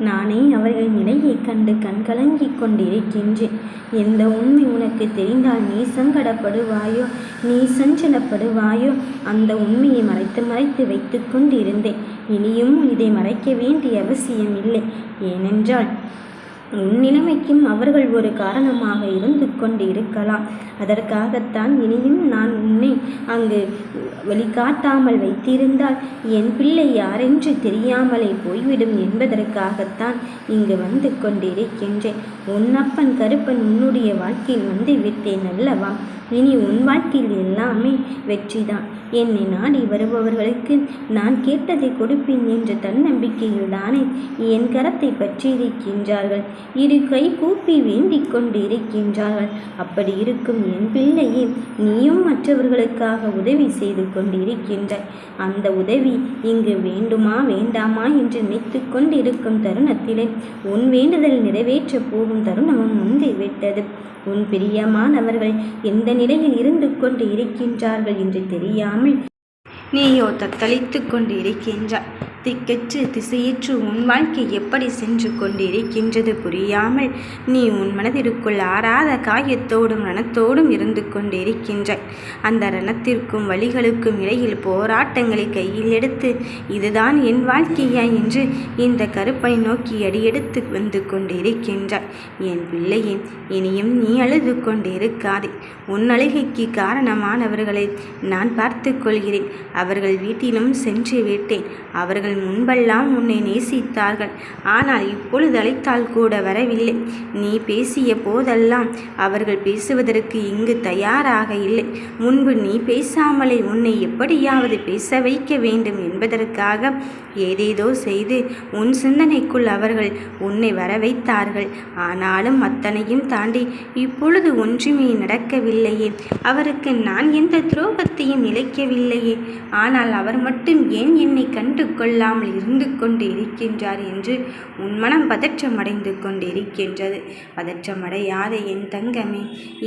நானே அவர்கள் நிலையை கண்டு கண்கலங்கிக் கொண்டிருக்கின்றேன். எந்த உண்மை உனக்கு தெரிந்தால் நீ சங்கடப்படுவாயோ நீ சஞ்சலப்படுவாயோ அந்த உண்மையை மறைத்து மறைத்து வைத்து கொண்டிருந்தேன். இனியும் இதை மறைக்க வேண்டிய அவசியம் இல்லை ஏனென்றால் உன் நிலைமைக்கும் அவர்கள் ஒரு காரணமாக இருந்து கொண்டிருக்கலாம். அதற்காகத்தான் இனியும் நான் உன்னை அங்கு வெளிக்காட்டாமல் வைத்திருந்தால் என் பிள்ளை யாரென்று தெரியாமலே போய்விடும் என்பதற்காகத்தான் இங்கு வந்து கொண்டிருக்கின்றேன். உன் அப்பன் கருப்பன் உன்னுடைய வாழ்க்கையில் வந்து விட்டேன் அல்லவா? இனி உன் வாழ்க்கையில் எல்லாமே வெற்றிதான். என்னை நாடி வருபவர்களுக்கு நான் கேட்டதைக் கொடுப்பேன் என்ற தன்னம்பிக்கையில்தானே என் கரத்தைப் பற்றியிருக்கின்றார்கள். இரு கை கூப்பி வேண்டிக் கொண்டிருக்கின்றார்கள். அப்படியிருக்கும் என் பிள்ளையே நீயும் மற்றவர்களுக்காக உதவி செய்து கொண்டிருக்கின்றாய். அந்த உதவி இங்கு வேண்டுமா வேண்டாமா என்று நினைத்து கொண்டிருக்கும் தருணத்திலே உன் வேண்டுதல் நிறைவேற்றப் போகும் தருணமும் வந்துவிட்டது. உன் பிரியமானவர்கள் எந்த நிலையில் இருந்து கொண்டு இருக்கின்றார்கள் என்று தெரியாமல் நீயோ தத்தளித்துக் கொண்டிருக்கின்றாய். திக்கற்று திசையற்று உன் வாழ்க்கை எப்படி சென்று கொண்டிருக்கின்றது புரியாமல் நீ உன் மனதிற்குள் ஆறாத காயத்தோடும் ரணத்தோடும் இருந்து கொண்டிருக்கின்றாய். அந்த ரணத்திற்கும் வழிகளுக்கும் இடையில் போராட்டங்களை கையில் எடுத்து இதுதான் என் வாழ்க்கையா என்று இந்த கருப்பை நோக்கி அடியெடுத்து வந்து கொண்டிருக்கின்றாய். என் பிள்ளையே இனியும் நீ அழுது கொண்டிருக்காதே. உன் அழுகைக்கு காரணமானவர்களை நான் பார்த்து கொள்கிறேன். அவர்கள் வீட்டிலும் சென்று விட்டேன். அவர்கள் முன்பெல்லாம் உன்னை நேசித்தார்கள். ஆனால் இப்பொழுது அழைத்தால் கூட வரவில்லை. நீ பேசிய போதெல்லாம் அவர்கள் பேசுவதற்கு இங்கு தயாராக இல்லை. முன்பு நீ பேசாமலே உன்னை எப்படியாவது பேச வைக்க வேண்டும் என்பதற்காக ஏதேதோ செய்து உன் சிந்தனைக்குள் அவர்கள் உன்னை வரவைத்தார்கள். ஆனாலும் அத்தனையும் தாண்டி இப்பொழுது ஒன்றுமே நடக்கவில்லையே. அவருக்கு நான் எந்த துரோகத்தையும் இழைக்கவில்லையே. ஆனால் அவர் மட்டும் ஏன் என்னை கண்டு இல்லாமல் இருந்து கொண்டு இருக்கின்றார் என்று உன் மனம் பதற்றமடைந்து கொண்டிருக்கின்றது. பதற்றமடையாத என் தங்கமே.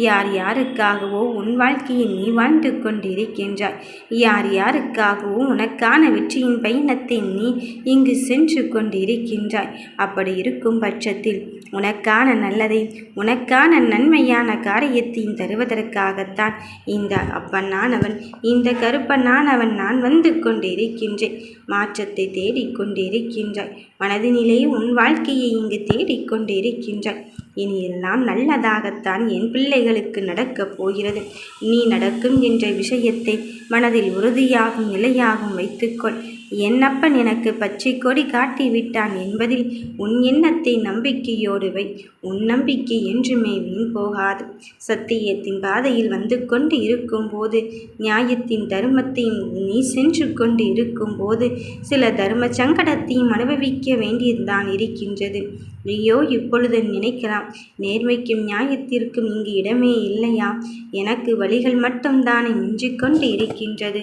யார் யாருக்காகவோ உன் வாழ்க்கையை நீ வாழ்ந்து கொண்டிருக்கின்றாய். யார் யாருக்காகவோ உனக்கான வெற்றியின் பயணத்தை நீ இங்கு சென்று கொண்டிருக்கின்றாய். அப்படி இருக்கும் பட்சத்தில் உனக்கான நல்லதை உனக்கான நன்மையான காரியத்தையும் தருவதற்காகத்தான் இந்த அப்பனானவன் இந்த கருப்பனானவன் நான் வந்து கொண்டிருக்கின்றேன். மாற்றத்தை தேடிக்கொண்டிருக்கின்றாய் மனதினிலே உன் வாழ்க்கையை இங்கு தேடிக்கொண்டிருக்கின்றாய் இனி எல்லாம் நல்லதாகத்தான் என் பிள்ளைகளுக்கு நடக்கப் போகிறது. நீ நடக்கும் என்ற விஷயத்தை மனதில் உறுதியாகும் நிலையாகவும் வைத்துக்கொள். என்னப்பன் எனக்கு பச்சை கொடி காட்டி விட்டான் என்பதில் உன் எண்ணத்தை நம்பிக்கையோடு வை. உன் நம்பிக்கை என்றுமே வீண் போகாது. சத்தியத்தின் பாதையில் வந்து கொண்டு இருக்கும்போது நியாயத்தின் தர்மத்தையும் நீ சென்று கொண்டு இருக்கும்போது சில தர்ம சங்கடத்தையும் அனுபவிக்க வேண்டியதுதான் இருக்கின்றது. நீயோ இப்பொழுது நினைக்கலாம் நேர்மைக்கும் நியாயத்திற்கும் இங்கு இடமே இல்லையா? எனக்கு வழிகள் மட்டும்தானே மிஞ்சிக் கொண்டு இருக்கின்றது.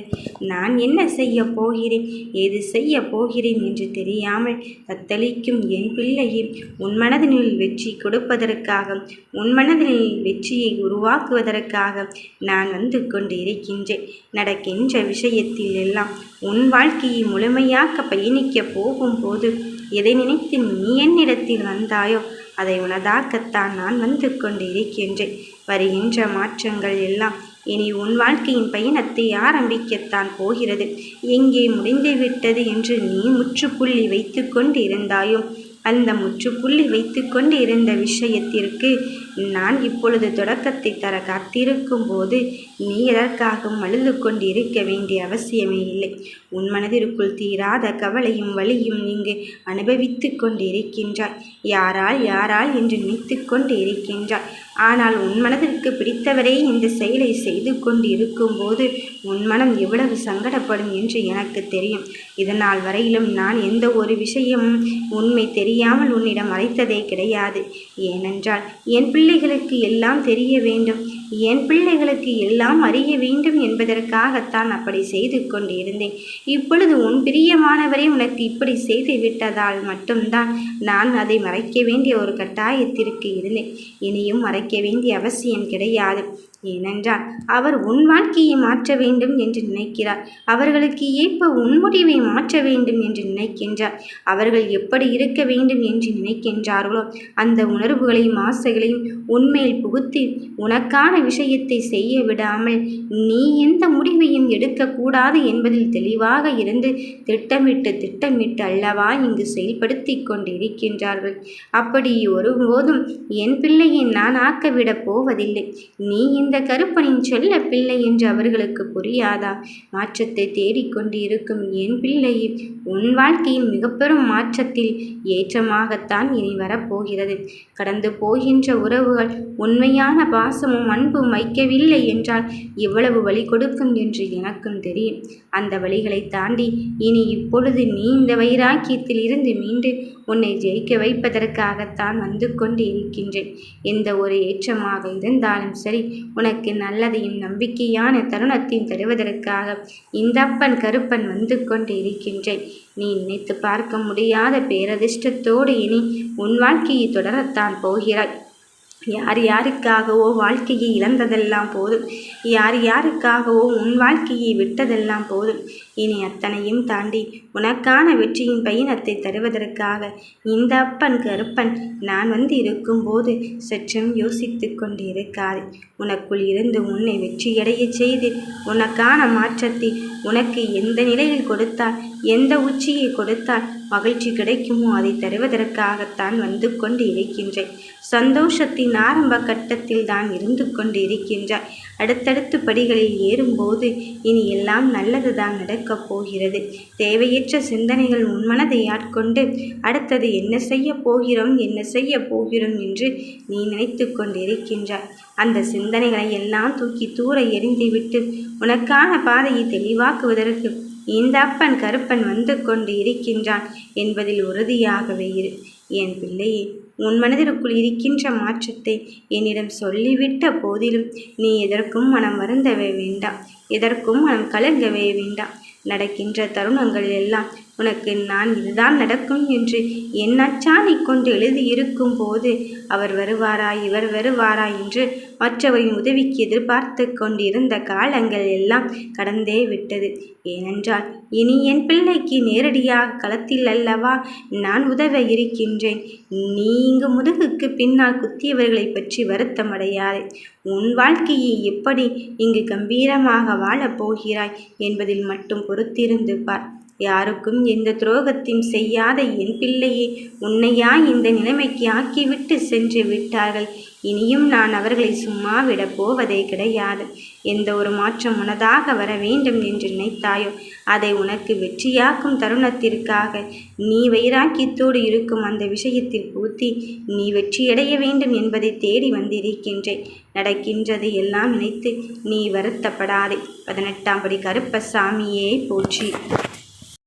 நான் என்ன செய்ய போகிறேன் ஏது செய்ய போகிறேன் என்று தெரியாமல் தத்தளிக்கும் என் பிள்ளையே உன் மனதினில் வெற்றி கொடுப்பதற்காக உன் மனதினில் வெற்றியை உருவாக்குவதற்காக நான் வந்து கொண்டு இருக்கின்றேன். நடக்கின்ற விஷயத்தில் எல்லாம் உன் வாழ்க்கையை முழுமையாக்க பயணிக்கப் போகும்போது எதை நினைத்து நீ என்னிடத்தில் வந்தாயோ அதை உனதாக்கத்தான் நான் வந்து கொண்டிருக்கின்றேன் வருகின்ற மாற்றங்கள் எல்லாம் இனி உன் வாழ்க்கையின் பயணத்தை ஆரம்பிக்கத்தான் போகிறது. எங்கே முடிந்துவிட்டது என்று நீ முற்றுப்புள்ளி வைத்துக் கொண்டிருந்தாயோ அந்த முற்றுப்புள்ளி கொண்டு கொண்டிருந்த விஷயத்திற்கு நான் இப்பொழுது தொடக்கத்தை தர காத்திருக்கும் போது நீ எதற்காக அழுது கொண்டிருக்க வேண்டிய அவசியமே இல்லை. உன் மனதிற்குள் தீராத கவலையும் வலியும் இங்கு அனுபவித்து கொண்டிருக்கின்றாய். யாரால் யாரால் என்று நினைத்து கொண்டு இருக்கின்றாய் ஆனால் உன் மனதிற்கு பிடித்தவரே இந்த செயலை செய்து கொண்டிருக்கும்போது உன் மனம் எவ்வளவு சங்கடப்படும் என்று எனக்கு தெரியும். இதனால் வரையிலும் நான் எந்த ஒரு விஷயமும் உண்மை தெரியாமல் உன்னிடம் மறைத்ததே கிடையாது. ஏனென்றால் என் பிள்ளைகளுக்கு எல்லாம் தெரிய வேண்டும். என் பிள்ளைகளுக்கு எல்லாம் அறிய வேண்டும் என்பதற்காகத்தான் அப்படி செய்து கொண்டிருந்தேன் இப்பொழுது உன் பிரியமானவரை உனக்கு இப்படி செய்து விட்டதால் மட்டும்தான் நான் அதை மறைக்க வேண்டிய ஒரு கட்டாயத்திற்கு இருந்தேன். இனியும் மறைக்க வேண்டிய அவசியம் கிடையாது. ஏனென்றால் அவர் உன் வாழ்க்கையை மாற்ற வேண்டும் என்று நினைக்கிறார். அவர்களுக்கு ஏற்ப உன் முடிவை மாற்ற வேண்டும் என்று நினைக்கின்றார். அவர்கள் எப்படி இருக்க வேண்டும் என்று நினைக்கின்றார்களோ அந்த உணர்வுகளையும் ஆசைகளையும் உண்மையில் புகுத்தி உனக்கான விஷயத்தை செய்ய விடாமல் நீ எந்த முடிவையும் எடுக்கக்கூடாது என்பதில் தெளிவாக இருந்து திட்டமிட்டு திட்டமிட்டு அல்லவா இங்கு செயல்படுத்தி இருக்கின்றார்கள். அப்படி ஒருபோதும் என் பிள்ளையை நான் ஆக்கவிடப் போவதில்லை. நீ இந்த கருப்பனின் சொல்ல பிள்ளை என்று அவர்களுக்கு புரியாதா? மாற்றத்தை தேடிக்கொண்டு இருக்கும் என் பிள்ளையை உன் வாழ்க்கையின் மிக பெரும் மாற்றத்தில் ஏற்றமாகத்தான் இனி வரப்போகிறது. கடந்து போகின்ற உறவுகள் உண்மையான பாசமும் அன்பும் வைக்கவில்லை என்றால் இவ்வளவு வழி கொடுக்கும் என்று எனக்கும் தெரியும். அந்த வழிகளை தாண்டி இனி இப்பொழுது நீ இந்த வைராக்கியத்தில் இருந்து மீண்டு உன்னை ஜெயிக்க வைப்பதற்காகத்தான் வந்து கொண்டு இருக்கின்றேன் எந்த ஒரு ஏற்றமாக இருந்தாலும் சரி உனக்கு நல்லதையும் நம்பிக்கையான தருணத்தையும் தருவதற்காக இந்த அப்பன் கருப்பன் வந்து கொண்டு இருக்கின்றேன் நீ நினைத்து பார்க்க முடியாத பேரதிர்ஷ்டத்தோடு இனி உன் வாழ்க்கையை தொடரத்தான் போகிறாய். யார் யாருக்காகவோ வாழ்க்கையை இழந்ததெல்லாம் போதும். யார் யாருக்காகவோ உன் வாழ்க்கையை விட்டதெல்லாம் போதும். இனி அத்தனையும் தாண்டி உனக்கான வெற்றியின் பயணத்தை தருவதற்காக இந்த அப்பன் கருப்பன் நான் வந்து இருக்கும்போது சற்றும் யோசித்து கொண்டு இருக்காது உனக்குள் இருந்து உன்னை வெற்றியடைய செய்து உனக்கான மாற்றத்தை உனக்கு எந்த நிலையில் கொடுத்தால் எந்த உச்சியை கொடுத்தால் மகிழ்ச்சி கிடைக்குமோ அதை தருவதற்காகத்தான் வந்து கொண்டு இருக்கின்றேன் சந்தோஷத்தின் ஆரம்ப கட்டத்தில் தான் இருந்து கொண்டு இருக்கின்றாய் அடுத்தடுத்து படிகளில் ஏறும்போது இனி எல்லாம் நல்லது தான் நடக்கப் போகிறது. தேவையற்ற சிந்தனைகள் உன்மனதை ஆட்கொண்டு அடுத்தது என்ன செய்ய போகிறோம் என்ன செய்ய போகிறோம் என்று நீ நினைத்து கொண்டிருக்கின்றாய். அந்த சிந்தனைகளை எல்லாம் தூக்கி தூர எறிந்துவிட்டு உனக்கான பாதையை தெளிவாக்குவதற்கு இந்த அப்பன் கருப்பன் வந்து கொண்டு இருக்கின்றான் என்பதில் உறுதியாகவே இரு. என் பிள்ளையே உன் மனதிற்குள் இருக்கின்ற மாற்றத்தை என்னிடம் சொல்லிவிட்ட போதிலும் நீ எதற்கும் மனம் வருந்தவே வேண்டாம் எதற்கும் மனம் கலங்கவே வேண்டாம். நடக்கின்ற தருணங்கள் எல்லாம் உனக்கு நான் இதுதான் நடக்கும் என்று என் நீ கொண்டு எழுதியிருக்கும் போது அவர் வருவாரா இவர் வருவாரா என்று மற்றவரின் உதவிக்கு எதிர்பார்த்து கொண்டிருந்த காலங்கள் எல்லாம் கடந்தே விட்டது. ஏனென்றால் இனி என் பிள்ளைக்கு நேரடியாக களத்தில் அல்லவா நான் உதவ இருக்கின்றேன். நீ இங்கு முதுகுக்கு பின்னால் குத்தியவர்களை பற்றி வருத்தமடையாதே உன் வாழ்க்கையை எப்படி இங்கு கம்பீரமாக வாழப் போகிறாய் என்பதில் மட்டும் பொறுத்திருந்து பார். யாருக்கும் எந்த துரோகத்தையும் செய்யாத என் பிள்ளையே உன்னையா இந்த நிலைமைக்கு ஆக்கிவிட்டு சென்று விட்டார்கள். இனியும் நான் அவர்களை சும்மா விட போவதே கிடையாது. எந்த ஒரு மாற்றம் உனதாக வர வேண்டும் என்று நினைத்தாயோ அதை உனக்கு வெற்றியாக்கும் தருணத்திற்காக. நீ வைராக்கியத்தோடு இருக்கும் அந்த விஷயத்தில் பூத்தி நீ வெற்றியடைய வேண்டும் என்பதை தேடி வந்திருக்கின்றேன். நடக்கின்றது எல்லாம் நினைத்து நீ வருத்தப்படாதே. பதினெட்டாம் படி கருப்பசாமியே போற்றி.